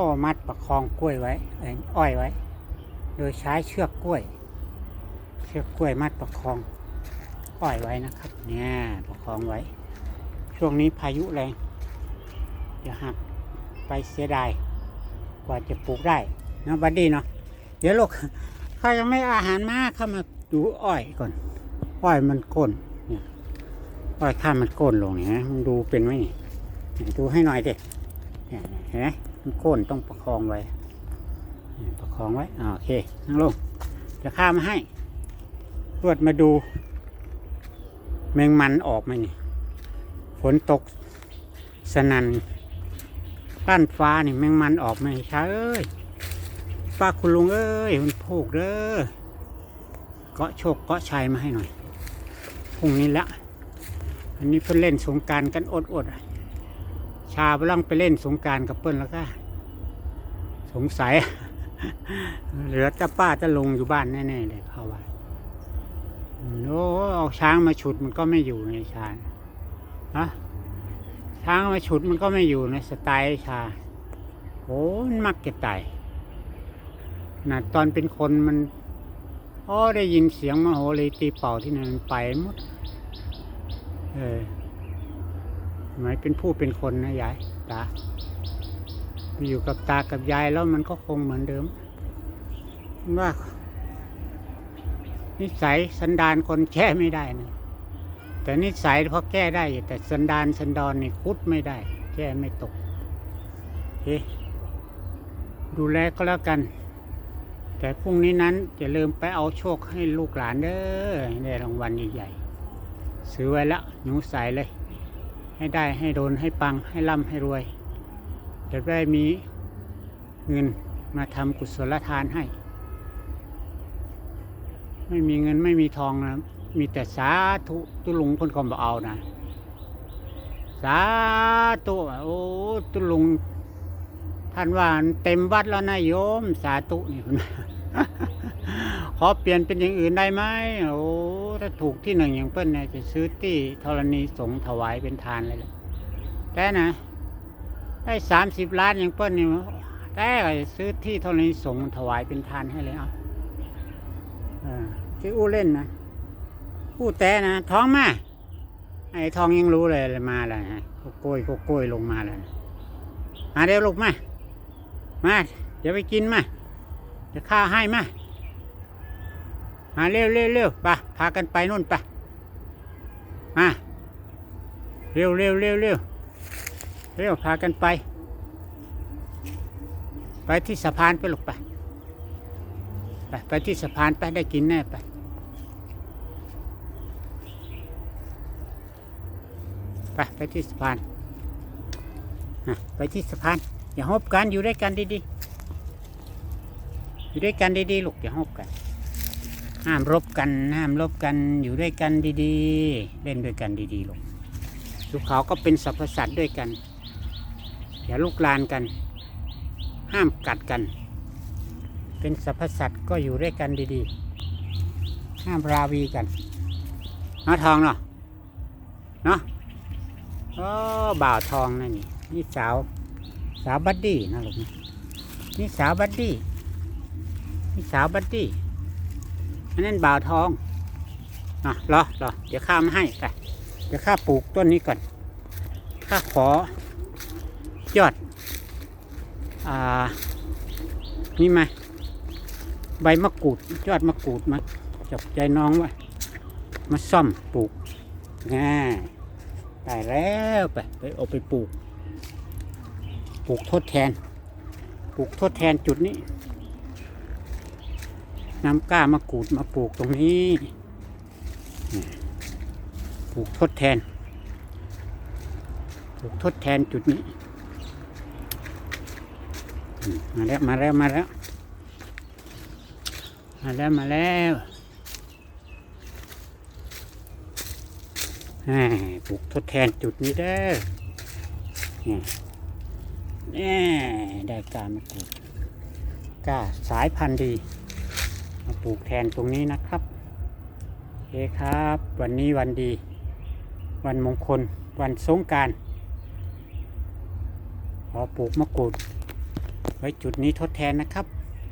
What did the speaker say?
ก็มัดประคองกล้วยไว้อ้อยไว้ โดยใช้เชือกกล้วย เชือกกล้วยมัดประคองอ้อยไว้นะครับ เนี่ยประคองไว้ ช่วงนี้พายุแรงอย่าหักไปเสียดายกว่าจะปลูกได้นะบัดดี้เนาะเดี๋ยวลูกเขายังไม่อาหารมากเข้ามาดูอ้อยก่อน อ้อยมันก้นเนี่ยอ้อยข้ามมันก้นลงเนี่ยมึงดูเป็นไหมนี่เนี่ยดูให้หน่อยเด็เนี่ยเห็นไหม ก้นต้องประคองไว้ ประคองไว้โอเคนั่งลงจะข้ามาให้ตรวจมาดู แมงมันออกไหมนี่ฝนตกสนันป้านฟ้านี่แมงมันออกไหมช้าเอ้ยป้าคุณลุงเอ้ยมันพูกเด้อเกาะโชคเกาะชัยมาให้หน่อยพรุ่งนี้ละ อันนี้เพิ่นเล่นสงการกันอดอดๆ ชาพลังไปเล่นสงการกับเปิ้นแล้วก็ สงสัย เหลือแต่ป้าจะลงอยู่บ้านแน่ๆเลยเขาว่าโอ้เอาช้างมาฉุดมันก็ไม่อยู่ในชาฮะช้างมาฉุดมันก็ไม่อยู่ในสไตล์ชาโอ้มันมักจะตายนะตอนเป็นคนมันอ๋อได้ยินเสียงมโหรีตีเป่าที่นั่นมันไปหมด เออ หมายเป็นผู้เป็นคนนะยายตาไปอยู่กับตากับยายแล้วมันก็คงเหมือนเดิมว่า นิสัยสันดานคนแก้ไม่ได้นะแต่นิสัยพอแก้ได้แต่สันดานสันดอนนี่คุดไม่ได้ แก้ไม่ตกเคดูแลก็แล้วกัน แต่พรุ่งนี้นั้นอย่าลืมไปเอาโชคให้ลูกหลานเด้อให้ได้รางวัลใหญ่ๆซื้อไว้แล้วหนูใส่เลย ให้ได้ให้โดนให้ปังให้ร่ำให้รวยจะได้มีเงินมาทำกุศลทานให้ ไม่มีเงินไม่มีทองนะมีแต่สาธุตุลุงคนก็บอกเอานะสาธุโอ้ตุลุงท่านว่าเต็มวัดแล้วนะโยม สาธุนี่ขอเปลี่ยนเป็นอย่างอื่นได้ไหมโอ้ ถ้าถูกที่หนึ่งอย่างเปิ้ลเนี่ยจะซื้อที่ธรณีสงฆ์ถวายเป็นทานเลยแหละแต่นะ ได้สามสิบล้านอย่างเปิ้ลนี่ยแต่ก็จะซื้อที่ธรณีสงฆ์ถวายเป็นทานให้เลยเอาเออที่อู้เล่นนะอู้แต่นะท้องมาไอ้ทองยังรู้เลยเลยมาแล้วนะโกโก้ยโกโก้ยลงมาแล้วมาเดี๋ยวลูกมามาเดี๋ยวไปกินมาเดี๋ยวข้าให้มา มาเร็วเร็วเร็วไปพากันไปนู่นไปมาเร็วเร็วเร็วเร็วเร็วพากันไป ไปที่สะพานไปลูกไปไปไปที่สะพานไปได้กินแน่ไปไปไปที่สะพานอะไปที่สะพาน อย่าหบกันอยู่ด้วยกันดีๆอยู่ด้วยกันดีๆลูกอย่าหบกัน ห้ามรบกัน ห้ามรบกันอยู่ด้วยกันดีๆ เล่นด้วยกันดีๆลูกลูกเขาก็เป็นสรรพสัตว์ด้วยกัน อย่าลุกลานกัน ห้ามกัดกัน เป็นสรรพสัตว์ก็อยู่ด้วยกันดีๆ ห้ามราวีกันเนาทองเนาะเนาะโอ้บ่าวทองนั่นนี่นี่สาวสาวบัดดี้นะลูกนะนี่สาวบัดดี้นี่สาวบัดดี้ อันนั้นบ่าวทองอะรอรอเดี๋ยวข้ามาให้ไปเดี๋ยวข้าปลูกต้นนี้ก่อน ข้าขอยอด อ่า นี่มา ใบมะกรูด ยอดมะกรูดมาจับใจน้องไว้มาซ่อมปลูกง่ายได้แล้วไปไปเอาไปปลูก ปลูกทดแทน ปลูกทดแทนจุดนี้ น้ำกล้ามะกรูดมาปลูกตรงนี้ ปลูกทดแทน ปลูกทดแทนจุดนี้ มาแล้วมาแล้วมาแล้ว มาแล้วมาแล้วปลูกทดแทนจุดนี้เด้อนี่ได้กล้ามะกรูดก้าสายพันธุ์ดี มาปลูกแทนตรงนี้นะครับโอเคครับ วันนี้วันดี วันมงคล วันสงการขอปลูกมะกรูด ไว้จุดนี้ทดแทนนะครับ